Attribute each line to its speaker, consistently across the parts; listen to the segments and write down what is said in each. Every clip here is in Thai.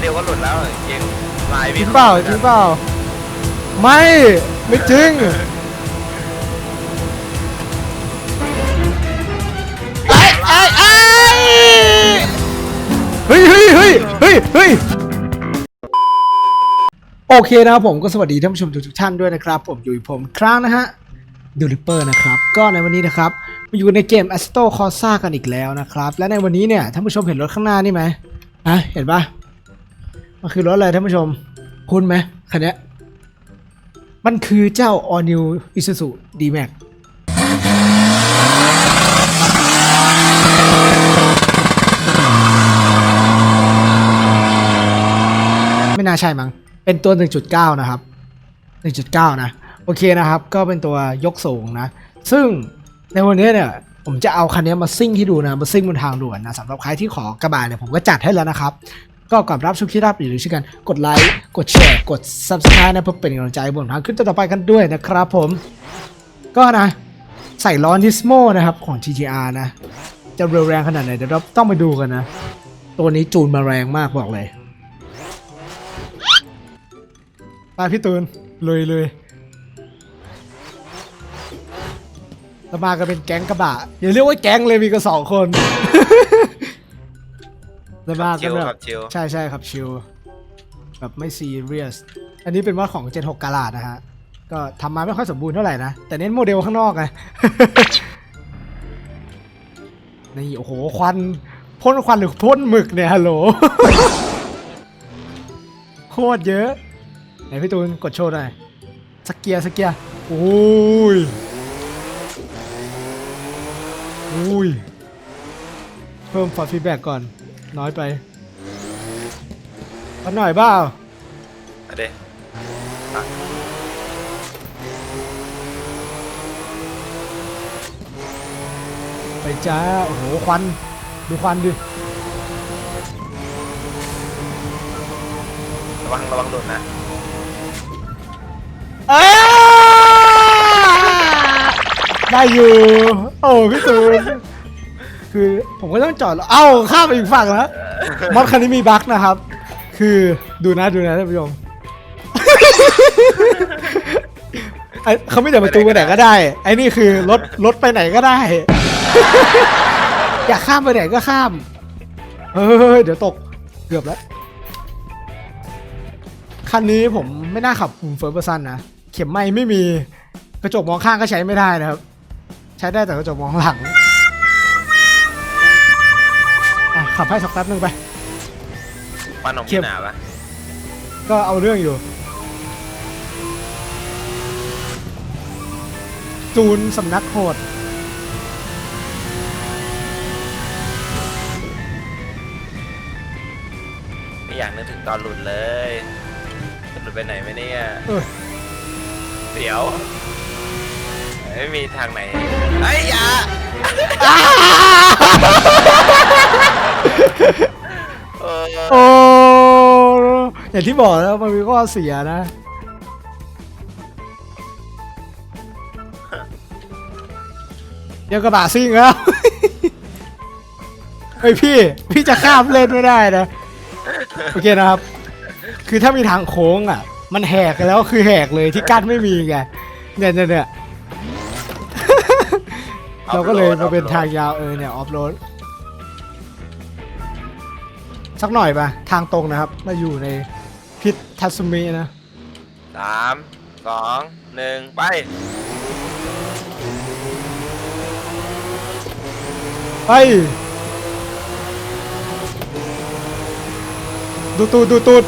Speaker 1: เดียวก็หลุดแล้วเกงลาย
Speaker 2: จ
Speaker 1: พี่
Speaker 2: ริงเปล่าจริงเปล่าไม่ไม่จริงไอ้ไอ้ไอ้เฮ้ยเฮ้ยเฮ้ยเฮ้ยเฮ้ยโอเคนะครับผมก็สวัสดีท่านผู้ชมทุกๆท่านด้วยนะครับ ผมอยู่กับผมอีกครั้งนะฮะดูริปเปอร์นะครับก็ในวันนี้นะครับมาอยู่ในเกม a s t o c o r s a กันอีกแล้วนะครับ และในวันนี้เนี่ยท่านผู้ชมเห็นรถข้างหน้านี่ไหมอะเห็นปะ มันคือรถอะไรท่านผู้ชม คุ้นไหมคันนี้มันคือเจ้า All New Isuzu D-Max ไม่น่าใช่มั้ง เป็นตัว 1.9 นะครับ 1.9 นะ โอเคนะครับ ก็เป็นตัวยกสูงนะ ซึ่งในวันนี้เนี่ยผมจะเอาคันนี้มาซิ่งให้ดูนะ มาซิ่งบนทางด่วนนะสำหรับใครที่ขอกระบะเนี่ยผมก็จัดให้แล้วนะครับ ก็ก่อนรับชมคลิปรับหรือช่วยกันกดไลค์กดแชร์กด subscribe นะเพื่อเป็นกำลังใจบนทางขึ้นต่อไปกันด้วยนะครับผม ก็นะใส่ล้อนิสโมนะครับของ TTR นะ จะเร็วแรงขนาดไหนเดี๋ยวเราต้องไปดูกันนะ ตัวนี้จูนมาแรงมากบอกเลยไปพี่ตูนลุยลุยเรามากันเป็นแก๊งกระบะอย่าเรียกว่าแก๊งเลยมีกันสองคน เรามากั
Speaker 1: ชิ
Speaker 2: น
Speaker 1: ว
Speaker 2: แบ
Speaker 1: ครับบชิว
Speaker 2: ใช่ใช่ครับชิลแบบไม่ซีเรียสอันนี้เป็นมอดของ76กาลาดนะฮะ ก็ทำมาไม่ค่อยสมบูรณ์เท่าไหร่นะ แต่เน้นโมเดลข้างนอกไง นี่โอ้โห ควันพ่นควันหรือพ่นหมึกเนี่ยฮัลโหล โคตรเยอะ ไหนพี่ตูนกดโชว์หน่อยสกเกียร์สกเกียร์โอ้ยโอ้ย เพิ่มฟอร์ฟีแบ็กก่อน น้อยไปเอาหน่อยเปล่า
Speaker 1: มาเด้
Speaker 2: ไปจ้า โอ้โห ควัน ดูควันดิ
Speaker 1: ระวังระวังหลุดนะ
Speaker 2: อ้าได้อยู่ โอ้พี่ตูน คือผมก็ต้องจอดแล้วเอ้าข้ามไปอีกฝั่งแล้วมอดคันนี้มีบั๊กนะครับ คือดูนะดูนะท่านผู้ชมไอ้เขาไม่เดินประตูไปไหนก็ได้ ไอ้นี่คือรถรถไปไหนก็ได้ อยากข้ามไปไหนก็ข้ามเฮ้ยเดี๋ยวตกเกือบแล้วคันนี้ผมไม่น่าขับเฟิร์สเปอร์ซันนะ เข็มไม่ไม่มีกระจกมองข้างก็ใช้ไม่ได้นะครับ ใช้ได้แต่กระจกมองหลัง ขับให้สักแป๊บนึงไป
Speaker 1: ปันของ
Speaker 2: เข็ม
Speaker 1: พี่หนาปะ
Speaker 2: ก็เอาเรื่องอยู่ จูนสำนักโหด
Speaker 1: ไม่อยากนึกถึงตอนหลุดเลยจะหลุดไปไหนไหมเนี่ย
Speaker 2: เออ
Speaker 1: เดี๋ยว ไม่มีทางไหนไอ้ยอย่า เออ
Speaker 2: โอ้อย่างที่บอกแล้วมันมีข้อเสียนะ เดี๋ยวกระบะซิ่งแล้ว เฮ้ยพี่ พี่จะข้ามเล่นไม่ได้นะ โอเคนะครับ คือถ้ามีทางโค้งอะ มันแหกแล้วคือแหกเลยที่กั้นไม่มีไง เนี่ยเนี่ยเนี่ย เราก็เลยมาเป็นทางยาวเออเนี่ย ออฟโรด สักหน่อยปะทางตรงนะครับ มาอยู่ในพิษทัศมินะ
Speaker 1: สามสองหนึ่งไป
Speaker 2: ไปดูตูดดูตูด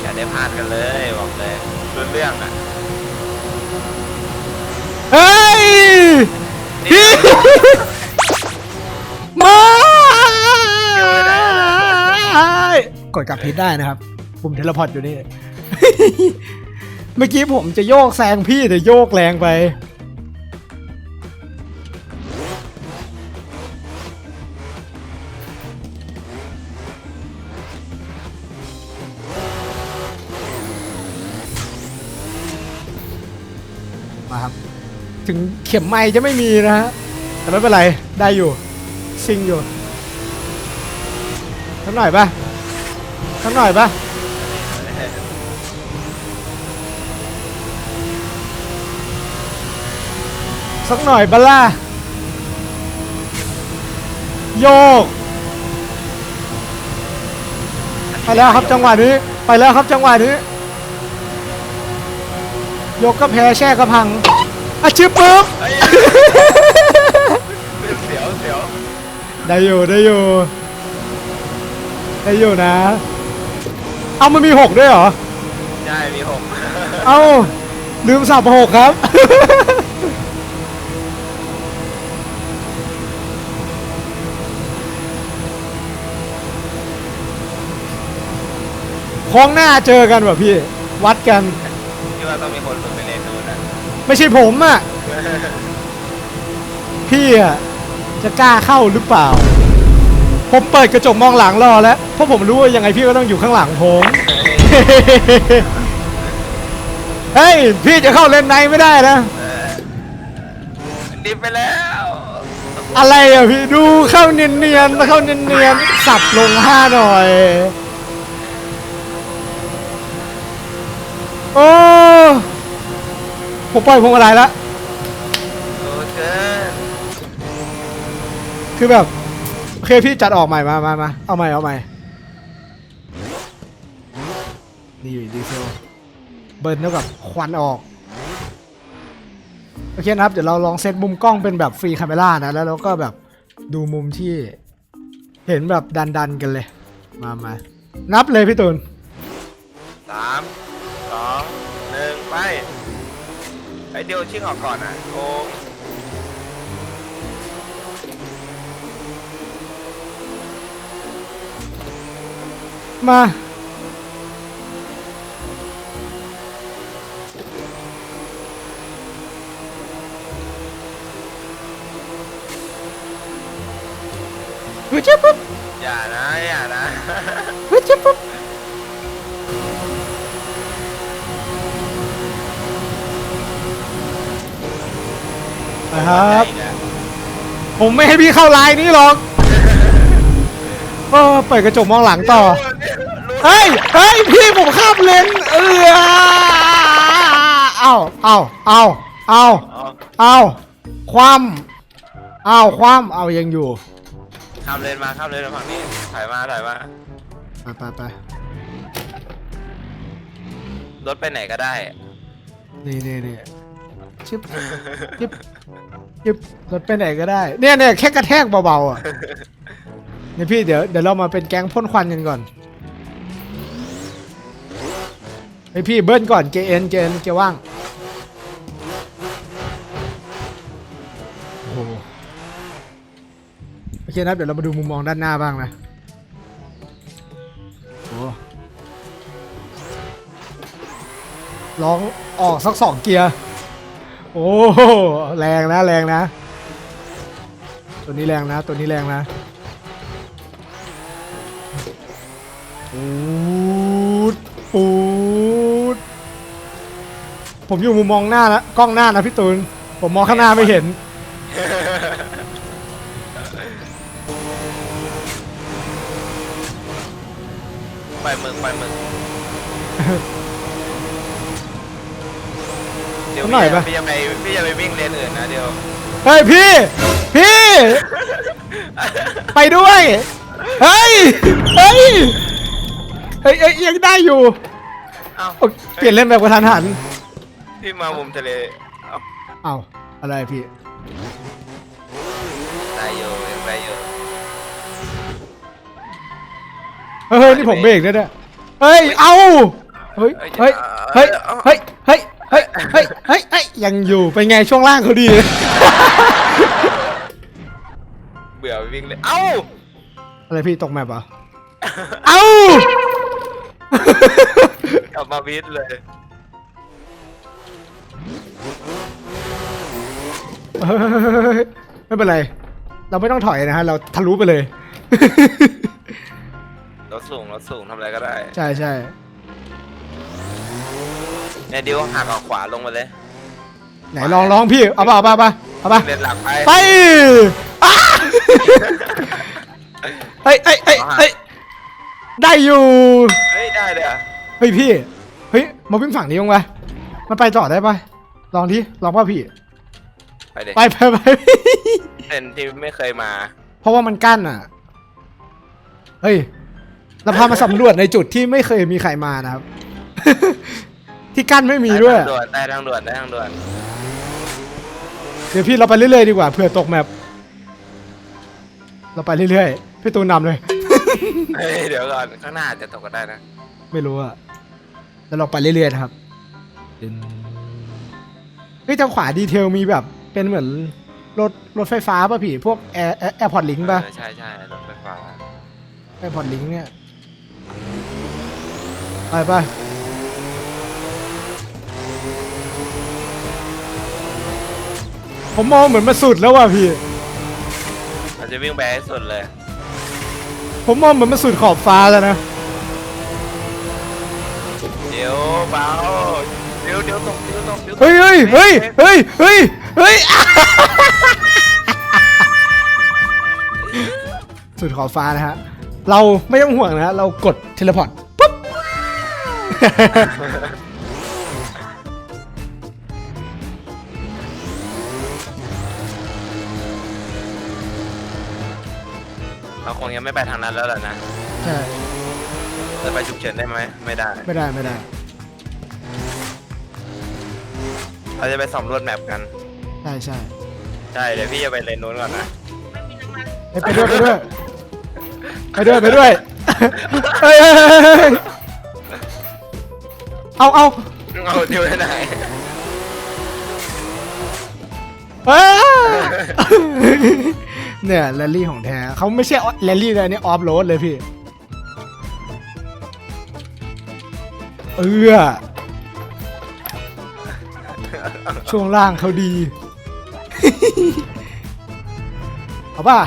Speaker 1: อย่าได้พลาดกันเลยบอกเลยรุนเรื่องอะ
Speaker 2: เฮ้ย พี่ไม่กดกลับพิษได้นะครับ ปุ่มเทเลพอร์ตอยู่นี่ เมื่อกี้ผมจะโยกแซงพี่แต่โยกแรงไป เข็มไม้จะไม่มีนะฮะ แต่ไม่เป็นไร ได้อยู่ ซิงอยู่สักหน่อยปะสักหน่อยปะสักหน่อยบล่าโยก ไปแล้วครับจังหวะนี้ ไปแล้วครับจังหวะนี้ ยกก็แพ้แช่ก็พัง อาชิบปุ๊บ
Speaker 1: เฮ้ยเสียวเสียว
Speaker 2: ได้อยู่ได้อยู่ได้อยู่นะ เอามันมีหกด้วยเหรอ
Speaker 1: ใช่มีหก
Speaker 2: เอาลืมสับหกครับ โค้งหน้าเจอกันว่ะพี่ วัดกัน
Speaker 1: ที่ว่าต้องมีคนฝึกไปเรียนดูนะ
Speaker 2: ไม่ใช่ผมอะ พี่อะจะกล้าเข้าหรือเปล่า ผมเปิดกระจกมองหลังรอแล้ว เพราะผมรู้ว่ายังไงพี่ก็ต้องอยู่ข้างหลังผม เฮ้ย พี่จะเข้าเลนในไม่ได้นะ
Speaker 1: ดิบไปแล้ว
Speaker 2: อะไรอะพี่ดูเข้าเนียนๆเข้าเนียนๆสับลงห้าหน่อย โอ้ ผมปล่อยพวงมาลัยแล้ว
Speaker 1: โอ้เกิน
Speaker 2: คือแบบโอเคพี่จัดออกใหม่มามามาเอาใหม่เอาใหม่นี่ดีเซลเบิร์นเท่ากับควันออกโอเคนะครับเดี๋ยวเราลองเซตมุมกล้องเป็นแบบฟรีคาเมล่านะแล้วเราก็แบบดูมุมที่เห็นแบบดันๆกันเลย มามานับเลยพี่ตูน
Speaker 1: สามสองหนึ่งไป ไอเดียวชิ่งออ ค
Speaker 2: รับ ผมไม่ให้พี่เข้าไลน์นี้หรอกเออเปิดกระจกมองหลังต่อ เฮ้ย เฮ้ย พี่ผมข้ามเลนเออเอาเอาเอาเอา
Speaker 1: อ๋อ
Speaker 2: เอาความเอาความเอายังอยู่
Speaker 1: ข้ามเลนมาข้ามเลนมาฝั่งนี้ถอยมาถอยมา
Speaker 2: ไปไปไป
Speaker 1: รถไปไหนก็ได้
Speaker 2: นี่นี่นี่ชิบชิบ ชิบรถไปไหนก็ได้ เนี่ยเนี่ยแค่กระแทกเบาๆอะ เนี่ยพี่เดี๋ยวเดี๋ยวเรามาเป็นแก๊งพ่นควันกันก่อนไอพี่เบิ้ลก่อนเจเอ็นเจเอ็นเจว่างโอ้โหโอเคนะครับเดี๋ยวเรามาดูมุมมองด้านหน้าบ้างนะโอ้ลองออกสักสองเกียร์ โอ้โหแรงนะแรงนะ ตัวนี้แรงนะ ตัวนี้แรงนะปูดปูดผมอยู่มุมมองหน้านะกล้องหน้านะพี่ตูน ผมมองข้างหน้าไม่เห็น
Speaker 1: ไปมึงไปมึง ดี๋ยว
Speaker 2: เอาหน่อยปะ
Speaker 1: พี่จะไปพี่จะไปวิ่งเลนอื่นนะเดี๋ยว
Speaker 2: เฮ้ยพี่ พี่ ไปด้วย เฮ้ย เฮ้ย เฮ้ยเอ้ยยังได้อยู่
Speaker 1: เอ้า
Speaker 2: โอ๊ยเปลี่ยนเล่นแบบกระทันหัน
Speaker 1: พี่มามุมทะเลเอ้า
Speaker 2: เอ้าอะไรพี่
Speaker 1: ได้อยู่ยังได้อยู่
Speaker 2: เฮ้ยนี่ผมเบรกด้วยเนี่ยเฮ้ย เอาเฮ้ย เฮ้ย เฮ้ย เฮ้ย เฮ้ย เฮ้ยเฮ้ยเฮ้ยเฮ้ยยังอยู่เป็นไงช่วงล่างเขาดี
Speaker 1: เบื่อไปวิ่งเลย เอ้า
Speaker 2: อะไรพี่ตกแมปเหรอเอ้า
Speaker 1: กลับมาวิทเลย
Speaker 2: เฮ้ยไม่เป็นไร เราไม่ต้องถอยนะฮะ เราทะลุไปเลย
Speaker 1: รถสูง รถสูงทำอะไรก็ได้
Speaker 2: ใช่ใช่
Speaker 1: เนี่ยดิวหักออกขวาลงมาเลย
Speaker 2: ไหนลองร้องพี่ เอาป่ะเอาป่ะเอาป่ะเอาไป
Speaker 1: เล่นหลังไป
Speaker 2: ไปอ้าเฮ้ยเฮ้ยเฮ้ยเฮ้ยได้อยู่
Speaker 1: เฮ้ยได้เลยอะ
Speaker 2: เฮ้ยพี่ เฮ้ยมาวิ่งฝั่งนี้มั้งวะมันไปต่อได้ปะลองดิลองป่ะพี่
Speaker 1: ไปเด็
Speaker 2: ไปไปไป
Speaker 1: เล่นที่ไม่เคยมา
Speaker 2: เพราะว่ามันกั้นอะ เฮ้ยเราพามาสำรวจในจุดที่ไม่เคยมีใครมานะครับ ที่กั้นไม่มีด้วย
Speaker 1: ได้ทางด่วนได้ทางด่วนได้ทางด่วน
Speaker 2: เดี๋ยวพี่เราไปเรื่อยๆดีกว่าเผื่อตกแมปเราไปเรื่อยๆพี่ตูนนำเลย
Speaker 1: เฮ้ยเดี๋ยวก่อนข้างหน้าอาจจะตกก็ได้นะ
Speaker 2: ไม่รู้อะแล้วเราไปเรื่อยๆนะครับเฮ้ยทางขวาดีเทลมีแบบ เป็นเหมือนรถรถไฟฟ้าป่ะพี่ พวกแอร์แอร์พอร์ตลิงป่ะ
Speaker 1: เออใช่ใช่รถไฟฟ้า
Speaker 2: แอร์พอร์ตลิงเนี่ย ไปไป ผมมองเหมือนมาสุดแล้วว่ะพี่
Speaker 1: เราจะวิ่งไปให้สุดเลย
Speaker 2: ผมมองเหมือนมาสุดขอบฟ้าแล้วนะ
Speaker 1: เดี๋ยวเบาเดี๋ยวเดี๋ยวตกเดี๋ยวตกเดี๋ยวตก
Speaker 2: เฮ้ยเฮ้ยเฮ้ยเฮ้ยเฮ้ยเฮ้ยอะสุดขอบฟ้านะฮะ เราไม่ต้องห่วงนะเรากดเทเลพอร์ตปุ๊บ
Speaker 1: คงยังไม่ไปทางนั้นแล้วล่ะนะ
Speaker 2: ใช่
Speaker 1: จะไปฉุกเฉินได้ไหมไม่ได้
Speaker 2: ไม่ได้ไม่ได้
Speaker 1: เราจะไปสำรวจแมปกัน
Speaker 2: ใช่ใช่
Speaker 1: ใช่เดี๋ยวพี่จะไปเลนนู้นก่อนนะ
Speaker 2: เฮ้ยไปด้วยไปด้วยไปด้วยไปด้วยเฮ้ยเฮ้ยเฮ้ยเฮ้ยเอาเอา
Speaker 1: เอาเดี๋ยวไปไหน
Speaker 2: เอ้ย เนี่ยแรลลี่ของแท้เขาไม่ใช่แรลลี่เลยอันนี่ออฟโรดเลยพี่ เออช่วงล่างเขาดี เอาป่ะ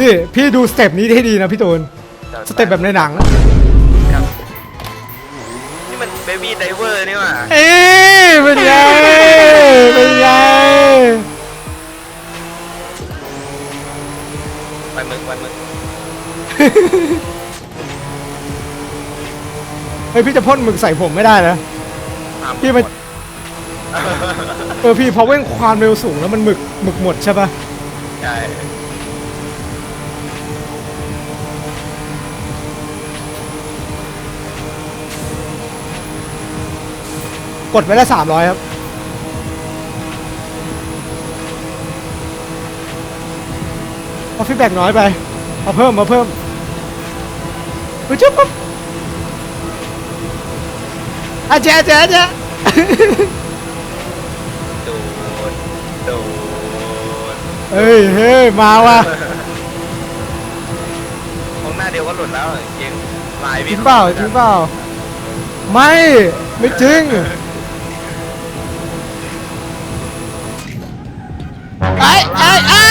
Speaker 2: นี่พี่ดูสเต็ปนี้ให้ดีนะพี่ตูน สเต็ปแบบในหนัง
Speaker 1: นี่มันเบบี้ไดเวอร์นี่หว่า
Speaker 2: เอ๊ะเป็นไงเป็นไง
Speaker 1: ไปมึงไปมึง
Speaker 2: เฮ้ยพี่จะพ่นหมึกใส่ผมไม่ได้นะ
Speaker 1: ตาม
Speaker 2: พี่มัน เออพี่พอเว่งความเร็วสูงแล้วมันหมึกหมึกหมดใช่ปะ
Speaker 1: ใช่
Speaker 2: กดไว้ละสามร้อยครับ เอาฟีดแบ็กน้อยไป เอาเพิ่มมาเพิ่มไปจุ๊บปุ๊บอาเจ๊อาเจ๊อาเจ๊
Speaker 1: ดูดดูด
Speaker 2: เฮ้ยเฮ้ยมาว่ะ
Speaker 1: มองหน้าเดียวก็หลุดแล้วจริงลาย
Speaker 2: จริงเปล่าจริงเปล่า ไม่ ไม่จริงไอ้ไอ้ไอ้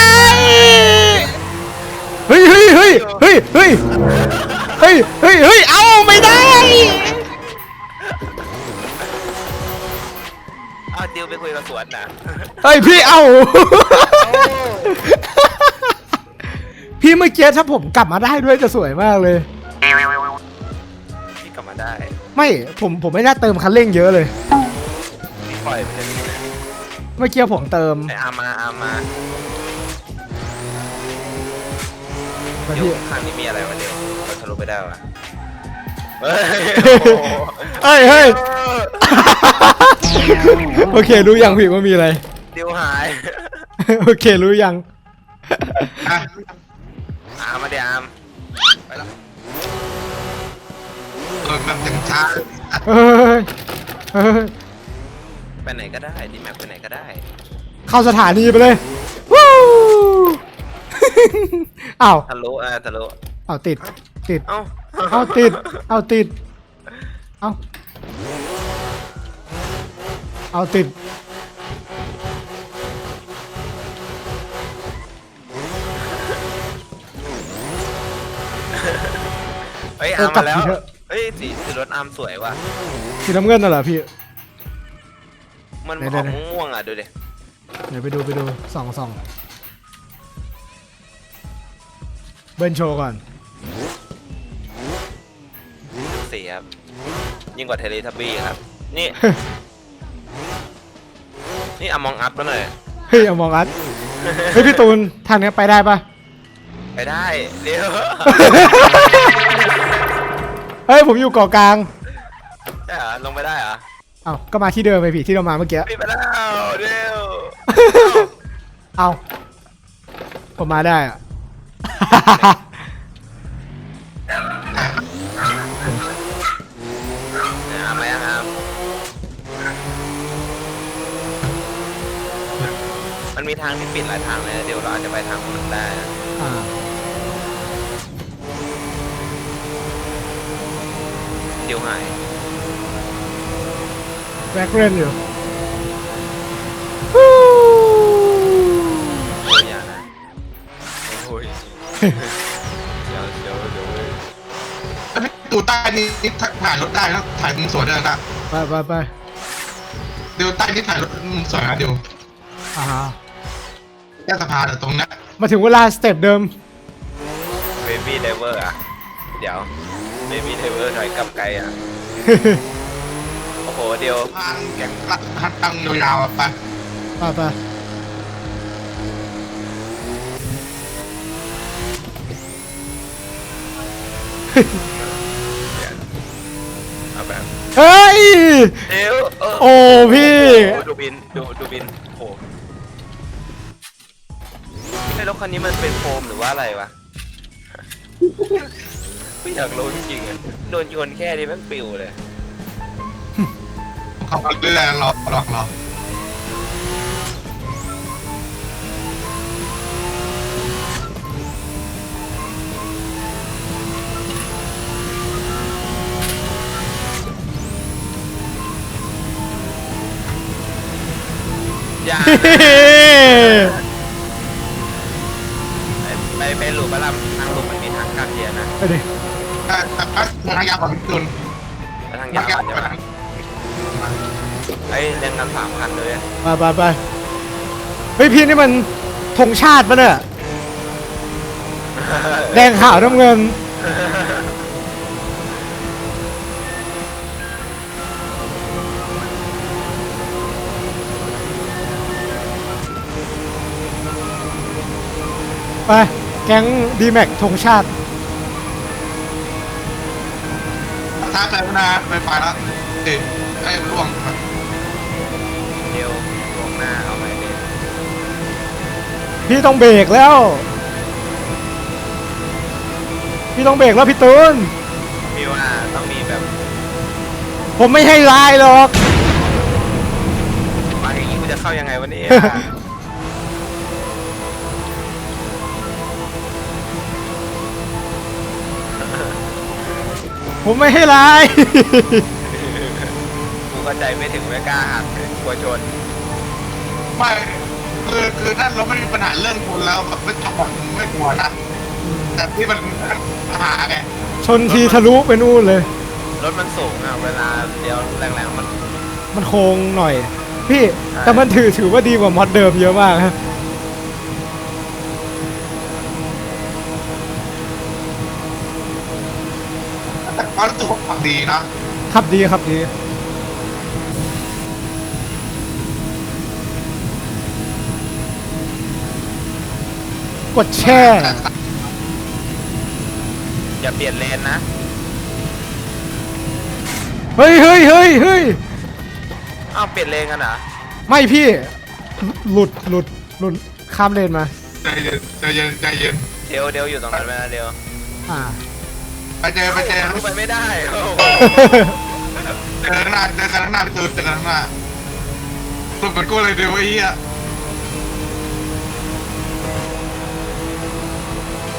Speaker 2: เฮ้ยเฮ้ยเฮ้ยเฮ้ยเฮ้ยเฮ้ยเฮ้ยเฮ้ยเอาไม่ได้
Speaker 1: อ้าวดิวไปคุยกับสวนนะ
Speaker 2: เฮ้ยพี่เอา พี่เมื่อกี้ถ้าผมกลับมาได้ด้วยจะสวยมากเลย
Speaker 1: พี่กลับมาได้
Speaker 2: ไม่ผมผมไม่ได้เติมคันเร่งเยอะเลย
Speaker 1: พี่ปล่อยไปเลย
Speaker 2: เมื่อกี้ผมเติม
Speaker 1: ไออามาอามา
Speaker 2: มา
Speaker 1: เดี๋ยว
Speaker 2: พี่
Speaker 1: ข้างนี้มีอะไรวะเดี๋ยวเราทะลุไปได้วะเฮ้ย
Speaker 2: เฮ้ยเฮ้ย โอเครู้ยังพี่ว่ามีอะไร
Speaker 1: ดิวหาย
Speaker 2: โอเครู้ยัง
Speaker 1: อามาเดี๋ยวอามไปแล้ว
Speaker 3: เออมันยังช้า
Speaker 2: เฮ้ยเฮ้ย
Speaker 1: ไปไหนก็ได้ดีแมปไปไหนก็ได้
Speaker 2: เข้าสถานีไปเลย วู้ อ้าว
Speaker 1: ทะลุอะทะลุ
Speaker 2: อ้าวติด ติด
Speaker 1: เอ้า
Speaker 2: เอาติด เอาติด เอาเอาติด
Speaker 1: เฮ้ย
Speaker 2: เอ
Speaker 1: อา
Speaker 2: อ
Speaker 1: ม
Speaker 2: กลั
Speaker 1: มา
Speaker 2: บ
Speaker 1: แล้ว
Speaker 2: ทีเถอะ
Speaker 1: เฮ้ยสีสีรถอาร์มสวยว่ะ
Speaker 2: สีน้ำเงินน่ะเหรอพี่
Speaker 1: มัน
Speaker 2: ไหน
Speaker 1: อ
Speaker 2: ไหน
Speaker 1: อก
Speaker 2: ไหน
Speaker 1: ม่วงๆอะดูดิ
Speaker 2: เดี๋ยวไปดูไปดูส่องส่อง เบิ้ลโชว์ก่อน
Speaker 1: สีครับ ยิ่งกว่าเทเลทับบี้ครับ นี่ นี่อมองอัพแล้วหน่อย
Speaker 2: เฮ้ยเอามองอัดเฮ้ยพี่ตูนทางเนี้ยไปได้ปะ
Speaker 1: ไปได้ เดี๋ยว
Speaker 2: เฮ้ยผมอยู่เกาะกลาง
Speaker 1: ใช่เหรอลงไปได้เหรอ
Speaker 2: เอ้าก็มาที่เดิมไปพี่ที่เรามาเมื่อกี้
Speaker 1: พี่ไปแล้วเร็ว
Speaker 2: เอาผมมาได้อะ
Speaker 1: เอาไหมครับ มันมีทางที่ปิดหลายทางเลย เดี๋ยวเราอาจจะไปทางนู้นได้นะ
Speaker 2: อ่า
Speaker 1: เดี๋ยวหาย
Speaker 2: แบกเรนอยู่
Speaker 1: เดี๋ยวเดี๋ยวเดี๋ยวเว้ย
Speaker 3: ถ้าพี่ตูใต้นี่ถ่ายรถได้นะถ่ายมุมสวยได้นะ
Speaker 2: ไปไปไป
Speaker 3: เดี๋ยวใต้นี่ถ่ายรถมุมสวยนะเดี๋ยว
Speaker 2: อ่าฮะ
Speaker 3: แค่สะพานอะตรงเนี้ย
Speaker 2: มาถึงเวลาสเต็ปเดิม
Speaker 1: เบบี้ไดเวอร์อะ เดี๋ยวเบบี้ไดเวอร์ถอยกลับไกลอะ โอ้โห เดี๋ยว
Speaker 3: สะพานแก่งทัดตังยาวๆอะไป
Speaker 2: ไปไป
Speaker 1: เอาแบบ
Speaker 2: เฮ้ย
Speaker 1: เดี๋ยวเออ
Speaker 2: โอ้พี่
Speaker 1: โอ้ดูบินดูดูบินโอ้โหไอ้รถคันนี้มันเป็นโฟมหรือว่าอะไรวะไม่อยากรู้จริงๆอะโดนโยนแค่นี้แม่งปิวเลย
Speaker 3: เขาเรื่อยๆรอรอรอ
Speaker 1: อย่าไปไปหลุมบะลำทางหลุมมันมีทางกลับเทียนนะ
Speaker 2: ไปดิ
Speaker 3: แต่แต่ถ้าทางยาวกว่าพี่ตูน
Speaker 1: ไปทาง
Speaker 3: ทายา
Speaker 1: งว
Speaker 3: ยาว
Speaker 1: ใช่
Speaker 3: ก
Speaker 1: ไหม
Speaker 3: ว่า
Speaker 1: ไอ้ยเรียงกันสามคันเลย
Speaker 2: ไปไปไปเฮ้ยพี่นี่มันธงชาติปะเนี่ยแดงขาวน้ำเงิน ไป แก๊งดีแม็กธงชาติ
Speaker 3: ท้าใจพนาไปไปแล้วเอ๊ะไอ้ร่วง
Speaker 1: เดียวลงหน้าเอาไปดิ
Speaker 2: พี่ต้องเบรกแล้ว พี่ต้องเบรกแล้วพี่ตูน
Speaker 1: พี่ว่าต้องมีแบบ
Speaker 2: ผมไม่ให้ลายหรอก
Speaker 1: มาอย่างนี้กูจะเข้ายังไงวะเนี่
Speaker 2: ผมไม่ให้ลาย
Speaker 1: กูก็ใจไม่ถึงไม่กล้าหักเลยกลัวชน
Speaker 3: ไม่คือคือนั่นเราไม่มีปัญหาเรื่องคนแล้วแบบไม่จอดไม่กลัวนะแต่ที่มันปัญหาไง
Speaker 2: ชนทีทะลุไปนู่นเลย
Speaker 1: รถมันสูงอะเวลาเดียวแรงๆมัน
Speaker 2: มันโค้งหน่อย พี่แต่มันถือถือว่าดีกว่ามอดเดิมเยอะมากฮะ
Speaker 3: แต่ก็รู้สึกว่าขับดีนะ
Speaker 2: ขับดีขับดี กดแช่
Speaker 1: อย่าเปลี่ยนเลนนะ
Speaker 2: เฮ้ยเฮ้ยเฮ้ยเฮ้ย
Speaker 1: อ้าวเปลี่ยนเลนกันเหรอ
Speaker 2: ไม่พี่ หลุดหลุดหลุดข้ามเลนมา
Speaker 3: ใจเย็นใจเย็นใจเย็น
Speaker 1: เดียวเดียวอยู่ตรงนั้นไหมนะเดียว
Speaker 2: อ่า
Speaker 3: ไปเจอไปเจอ
Speaker 1: ไปไม่ได้โอ้โห
Speaker 3: เจอข้างหน้าเจอกันข้างหน้าพี่ตูนเจอกันข้างหน้าตูนกดกู้เลยเดี๋ยวไอ้เหี้ย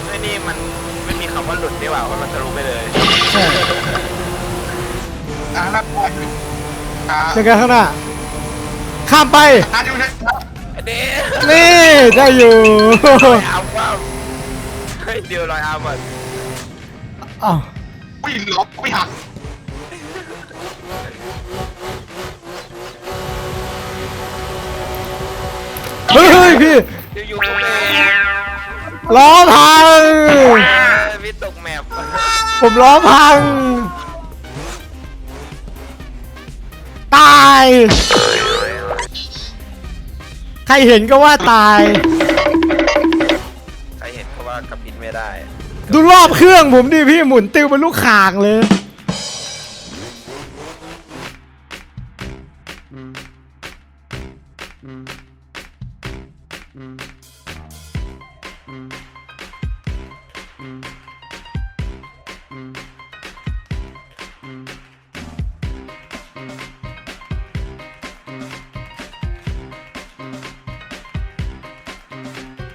Speaker 1: ไอ้นี่มันไม่มีคำว่าหลุดดีกว่าเพราะมันทะลุไปเลย
Speaker 2: ใช่
Speaker 3: อะนักบอลอ่า
Speaker 2: เจอกันข้างหน้า ข้ามไป
Speaker 3: อะดูนะ
Speaker 1: ไอ้เด้
Speaker 2: นี่ได้อยู่
Speaker 1: ลอยอาร์มว่าเฮ้ยเดียวลอยอาร์มอะ
Speaker 2: อ้าว
Speaker 3: อุ้ยล็อกไม่หักเฮ้ยเฮ้ย
Speaker 2: พี่
Speaker 1: อยู่ๆก็เลย
Speaker 2: ล้อพัง
Speaker 1: วิตตกแมพ
Speaker 2: ผมล้อพัง ตาย ใครเห็นก็ว่าตาย ดูรอบเครื่องผมดิพี่หมุนติวเป็นลูกข่างเลย